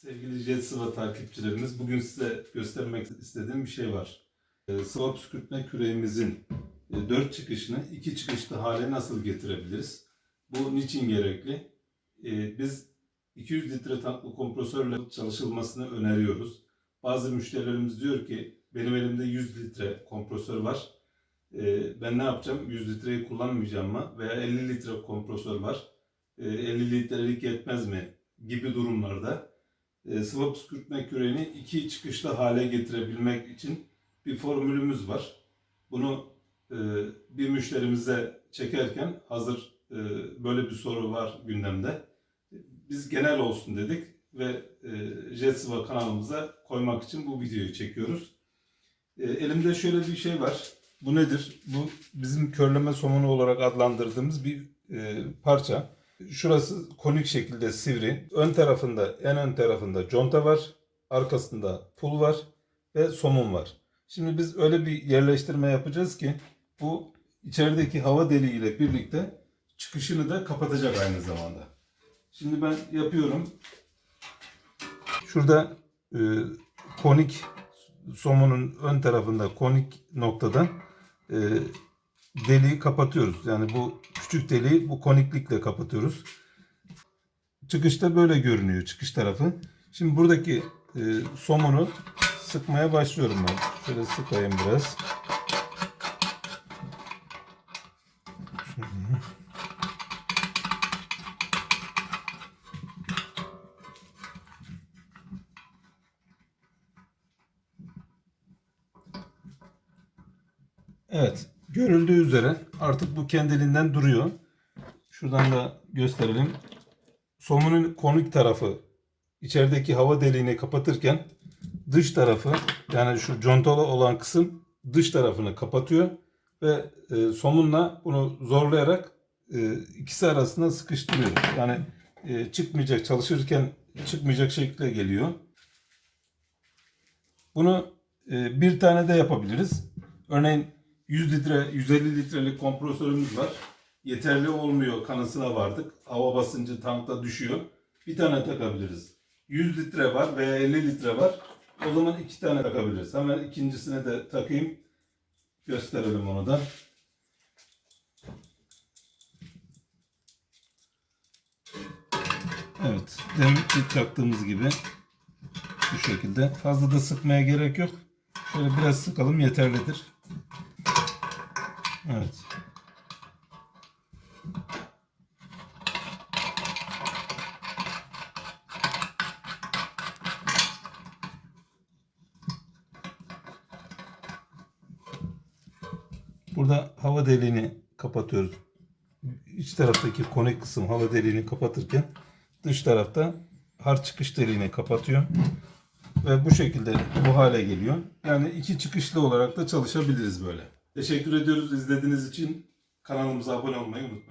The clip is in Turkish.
Sevgili Jet Sıva takipçilerimiz, bugün size göstermek istediğim bir şey var. Ee, Sıva püskürtme küreğimizin 4 çıkışını 2 çıkışlı hale nasıl getirebiliriz? Bu niçin gerekli? Ee, Biz 200 litre tanklı kompresörle çalışılmasını öneriyoruz. Bazı müşterilerimiz diyor ki benim elimde 100 litre kompresör var. Ee, Ben ne yapacağım? 100 litreyi kullanmayacağım mı? Veya 50 litre kompresör var. Ee, 50 litrelik yetmez mi? Gibi durumlarda e, sıvı püskürtme küreğini iki çıkışlı hale getirebilmek için bir formülümüz var. Bunu e, bir müşterimize çekerken hazır e, böyle bir soru var gündemde. Biz genel olsun dedik ve e, Jetsıva kanalımıza koymak için bu videoyu çekiyoruz. Elimde şöyle bir şey var. Bu nedir? Bu bizim körleme somunu olarak adlandırdığımız bir parça. Şurası konik şekilde sivri. Ön tarafında, en ön tarafında conta var. Arkasında pul var ve somun var. Şimdi biz öyle bir yerleştirme yapacağız ki bu içerideki hava deliği ile birlikte çıkışını da kapatacak aynı zamanda. Şimdi ben yapıyorum. Şurada e, konik somunun ön tarafında konik noktadan e, deliği kapatıyoruz. Yani bu küçük deliği bu koniklikle kapatıyoruz. Çıkışta böyle görünüyor çıkış tarafı. Şimdi buradaki e, somunu sıkmaya başlıyorum ben. Şöyle sıkayım biraz. Evet. Görüldüğü üzere artık bu kendiliğinden duruyor. Şuradan da gösterelim. Somunun konik tarafı içerideki hava deliğini kapatırken dış tarafı yani şu contalı olan kısım dış tarafını kapatıyor ve e, somunla bunu zorlayarak e, ikisi arasında sıkıştırıyor. Yani e, çıkmayacak çalışırken çıkmayacak şekilde geliyor. Bunu e, bir tane de yapabiliriz. Örneğin 100 litre, 150 litrelik kompresörümüz var. Yeterli olmuyor kanısına vardık. Hava basıncı tankta düşüyor. Bir tane takabiliriz. 100 litre var veya 50 litre var. O zaman iki tane takabiliriz. Hemen ikincisine de takayım. Gösterelim onu da. Evet. Deminki taktığımız gibi bu şekilde. Fazla da sıkmaya gerek yok. Şöyle biraz sıkalım yeterlidir. Evet. Burada hava deliğini kapatıyoruz. İç taraftaki konik kısım hava deliğini kapatırken dış tarafta har çıkış deliğini kapatıyor. Ve bu şekilde bu hale geliyor. Yani iki çıkışlı olarak da çalışabiliriz böyle. Teşekkür ediyoruz izlediğiniz için. Kanalımıza abone olmayı unutmayın.